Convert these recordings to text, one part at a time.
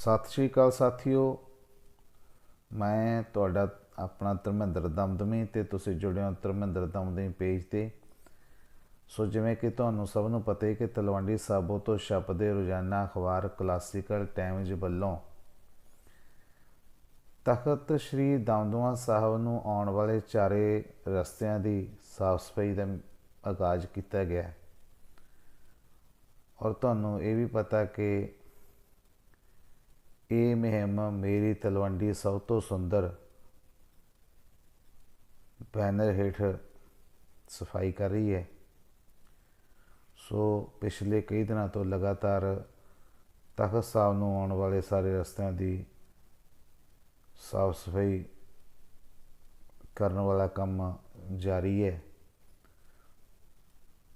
ਸਤਿ ਸ਼੍ਰੀ ਅਕਾਲ ਸਾਥੀਓ। ਮੈਂ ਤੁਹਾਡਾ ਆਪਣਾ ਧਰਮਿੰਦਰ ਦਮਦਮੀ ਤੇ ਤੁਸੀਂ ਜੁੜੇ ਹੋ ਧਰਮਿੰਦਰ ਦਮਦਮੀ ਪੇਜ ਤੇ। ਸੋ ਜਿਵੇਂ ਕਿ ਤੁਹਾਨੂੰ ਸਭ ਨੂੰ ਪਤਾ ਹੈ ਕਿ ਤਲਵੰਡੀ ਸਾਬੋ ਤੋਂ ਛਪਦੇ ਰੋਜ਼ਾਨਾ ਅਖਬਾਰ ਕਲਾਸੀਕਲ ਟਾਈਮਜ਼ ਵੱਲੋਂ ਤਖਤ ਸ੍ਰੀ ਦਮਦਮਾ ਸਾਹਿਬ ਨੂੰ ਆਉਣ ਵਾਲੇ ਚਾਰੇ ਰਸਤਿਆਂ ਦੀ ਸਾਫ਼ ਸਫ਼ਾਈ ਦਾ ਆਗਾਜ਼ ਕੀਤਾ ਗਿਆ। ਔਰ ਤੁਹਾਨੂੰ ਇਹ ਵੀ ਪਤਾ ਕਿ ਇਹ ਮੁਹਿੰਮ ਮੇਰੀ ਤਲਵੰਡੀ ਸਭ ਤੋਂ ਸੁੰਦਰ ਬੈਨਰ ਹੇਠ ਸਫ਼ਾਈ ਕਰ ਰਹੀ ਹੈ। ਸੋ ਪਿਛਲੇ ਕਈ ਦਿਨਾਂ ਤੋਂ ਲਗਾਤਾਰ ਤਖਤ ਸਾਹਿਬ ਨੂੰ ਆਉਣ ਵਾਲੇ ਸਾਰੇ ਰਸਤਿਆਂ ਦੀ ਸਾਫ਼ ਸਫ਼ਾਈ ਕਰਨ ਵਾਲਾ ਕੰਮ ਜਾਰੀ ਹੈ।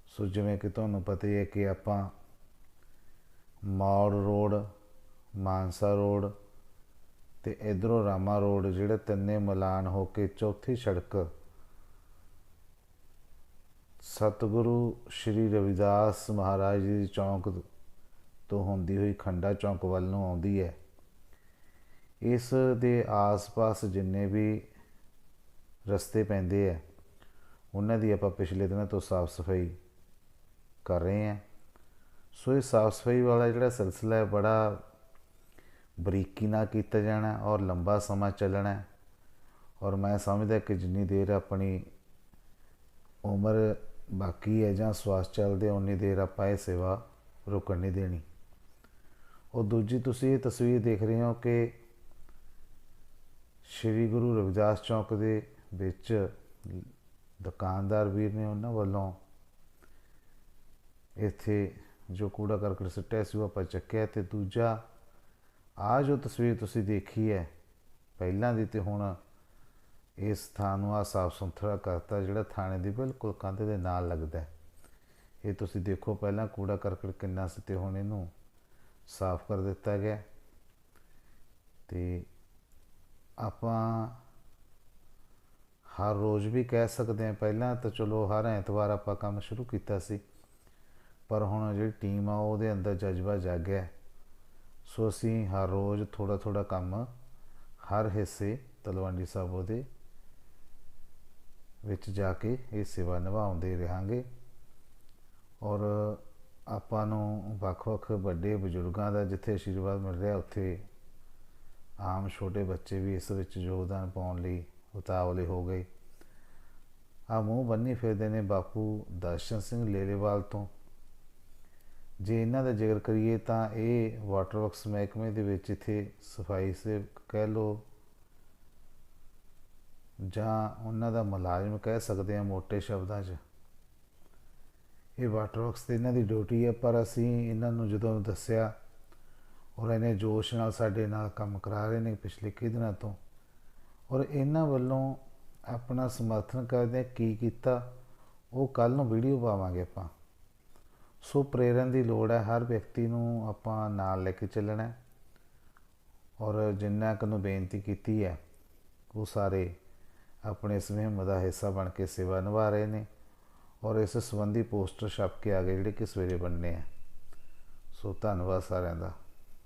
ਸੋ ਜਿਵੇਂ ਕਿ ਤੁਹਾਨੂੰ ਪਤਾ ਹੀ ਹੈ ਕਿ ਆਪਾਂ ਮੌੜ ਰੋਡ ਮਾਨਸਾ ਰੋਡ ਤੇ ਇਧਰੋਂ ਰਾਮਾ ਰੋਡ, ਜਿਹੜੇ ਤਿੰਨੇ ਮਿਲਾਨ ਹੋ ਕੇ ਚੌਥੀ ਸੜਕ। ਸਤਿਗੁਰੂ ਸ਼੍ਰੀ ਰਵਿਦਾਸ ਮਹਾਰਾਜ ਜੀ ਦੀ ਚੌਂਕ ਤੋਂ ਹੁੰਦੀ ਹੋਈ ਖੰਡਾ ਚੌਂਕ ਵੱਲ ਨੂੰ ਆਉਂਦੀ ਹੈ। ਇਸ ਦੇ ਆਸ-ਪਾਸ ਜਿੰਨੇ ਵੀ ਰਸਤੇ ਪੈਂਦੇ ਆ, ਉਹਨਾਂ ਦੀ ਆਪਾਂ ਪਿਛਲੇ ਦਿਨਾਂ ਤੋਂ ਸਾਫ਼ ਸਫ਼ਾਈ ਕਰ ਰਹੇ ਹਾਂ। ਸੋ ਇਹ ਸਾਫ਼ ਸਫ਼ਾਈ ਵਾਲਾ ਜਿਹੜਾ ਸਿਲਸਿਲਾ ਹੈ, ਬੜਾ ਬਰੀਕੀ ਨਾਲ ਕੀਤਾ ਜਾਣਾ ਔਰ ਲੰਬਾ ਸਮਾਂ ਚੱਲਣਾ ਔਰ ਮੈਂ ਸਮਝਦਾ ਕਿ ਜਿੰਨੀ ਦੇਰ ਆਪਣੀ ਉਮਰ ਬਾਕੀ ਹੈ ਜਾਂ ਸਵਾਸ ਚੱਲਦੇ ਉਨੀ ਦੇਰ ਆਪਾਂ ਇਹ ਸੇਵਾ ਰੁਕਣ ਨਹੀਂ ਦੇਣੀ। ਉਹ ਦੂਜੀ, ਤੁਸੀਂ ਇਹ ਤਸਵੀਰ ਦੇਖ ਰਹੇ ਹੋ ਕਿ ਸ਼੍ਰੀ ਗੁਰੂ ਰਵਿਦਾਸ ਚੌਕ ਦੇ ਵਿੱਚ ਦੁਕਾਨਦਾਰ ਵੀਰ ਨੇ ਉਹਨਾਂ ਵੱਲੋਂ ਇੱਥੇ ਜੋ ਕੂੜਾ ਕਰਕਟ ਸੁੱਟਿਆ ਸੀ, ਉਹ ਆਪਾਂ ਚੱਕਿਆ ਤੇ ਦੂਜਾ ਆ ਜੋ ਤਸਵੀਰ ਤੁਸੀਂ ਦੇਖੀ ਹੈ, ਪਹਿਲਾਂ ਦੀ ਤੇ ਹੁਣ ਇਸ ਥਾਂ ਨੂੰ ਆ ਸਾਫ਼ ਸੁਥਰਾ ਕਰਤਾ, ਜਿਹੜਾ ਥਾਣੇ ਦੀ ਬਿਲਕੁਲ ਕੰਧ ਦੇ ਨਾਲ ਲੱਗਦਾ ਹੈ। ਇਹ ਤੁਸੀਂ ਦੇਖੋ, ਪਹਿਲਾਂ ਕੂੜਾ ਕਰਕਟ ਕਿੰਨਾ ਸੀ ਤੇ ਹੁਣ ਇਹਨੂੰ ਸਾਫ਼ ਕਰ ਦਿੱਤਾ ਗਿਆ। ਤੇ ਆਪਾਂ ਹਰ ਰੋਜ਼ ਵੀ ਕਹਿ ਸਕਦੇ ਹਾਂ, ਪਹਿਲਾਂ ਤਾਂ ਚਲੋ ਹਰ ਐਤਵਾਰ ਆਪਾਂ ਕੰਮ ਸ਼ੁਰੂ ਕੀਤਾ ਸੀ, ਪਰ ਹੁਣ ਜਿਹੜੀ ਟੀਮ ਆ, ਉਹਦੇ ਅੰਦਰ ਜਜ਼ਬਾ ਜਾਗਿਆ ਸੋ ਅਸੀਂ ਹਰ ਰੋਜ਼ ਥੋੜਾ ਥੋੜਾ ਕੰਮ ਹਰ ਹਿੱਸੇ ਤਲਵੰਡੀ ਸਾਹਿਬ ਦੇ ਵਿੱਚ ਜਾ ਕੇ ਇਹ ਸੇਵਾ ਨਿਭਾਉਂਦੇ ਰਹਾਂਗੇ। ਔਰ ਆਪਾਂ ਨੂੰ ਵੱਖ-ਵੱਖ ਵੱਡੇ ਬਜ਼ੁਰਗਾਂ ਦਾ ਜਿੱਥੇ ਆਸ਼ੀਰਵਾਦ ਮਿਲ ਰਿਹਾ, ਉੱਥੇ ਆਮ ਛੋਟੇ ਬੱਚੇ ਵੀ ਇਸ ਵਿੱਚ ਯੋਗਦਾਨ ਪਾਉਣ ਲਈ ਉਤਾਵਲੇ ਹੋ ਗਏ। ਆ ਮੂੰਹ ਬੰਨੀ ਫਿਰਦੇ ਨੇ ਬਾਪੂ ਦਰਸ਼ਨ ਸਿੰਘ ਲੇਲੇਵਾਲ ਤੋਂ। ਜੇ ਇਹਨਾਂ ਦਾ ਜ਼ਿਕਰ ਕਰੀਏ ਤਾਂ ਇਹ ਵਾਟਰ ਵਰਕਸ ਮਹਿਕਮੇ ਦੇ ਵਿੱਚ ਇੱਥੇ ਸਫ਼ਾਈ ਸੇਵਕ ਕਹਿ ਲੋ ਜਾਂ ਉਹਨਾਂ ਦਾ ਮੁਲਾਜ਼ਮ ਕਹਿ ਸਕਦੇ ਆ ਮੋٹے ਸ਼ਬਦਾਂ 'ਚ, ਇਹ ਵਾਟਰ ਵਰਕਸ ਤੇ ਇਹਨਾਂ ਦੀ ਡਿਊਟੀ ਹੈ ਪਰ ਅਸੀਂ ਇਹਨਾਂ ਨੂੰ ਜਦੋਂ ਦੱਸਿਆ ਔਰ ਇਹਨੇ ਜੋਸ਼ ਨਾਲ ਸਾਡੇ ਨਾਲ ਕੰਮ ਕਰਾ ਰਹੇ ਨੇ ਪਿਛਲੇ ਕਈ ਦਿਨਾਂ ਤੋਂ, ਔਰ ਇਹਨਾਂ ਵੱਲੋਂ ਆਪਣਾ ਸਮਰਥਨ ਕਰਦੇ ਕੀ ਕੀਤਾ, ਉਹ ਕੱਲ ਨੂੰ ਵੀਡੀਓ ਪਾਵਾਂਗੇ ਆਪਾਂ। ਸੋ ਪ੍ਰੇਰਨ ਦੀ ਲੋੜ ਹੈ, ਹਰ ਵਿਅਕਤੀ ਨੂੰ ਆਪਾਂ ਨਾਲ ਲੈ ਕੇ ਚੱਲਣਾ ਔਰ ਜਿੰਨਾ ਕੁ ਨੂੰ ਬੇਨਤੀ ਕੀਤੀ ਹੈ, ਉਹ ਸਾਰੇ ਆਪਣੇ ਇਸ ਮੁਹਿੰਮ ਦਾ ਹਿੱਸਾ ਬਣ ਕੇ ਸੇਵਾ ਨਿਭਾ ਰਹੇ ਨੇ। ਔਰ ਇਸ ਸੰਬੰਧੀ ਪੋਸਟਰ ਛਪ ਕੇ ਆ ਗਏ, ਜਿਹੜੇ ਕਿ ਸਵੇਰੇ ਬਣਨੇ ਆ। ਸੋ ਧੰਨਵਾਦ ਸਾਰਿਆਂ ਦਾ।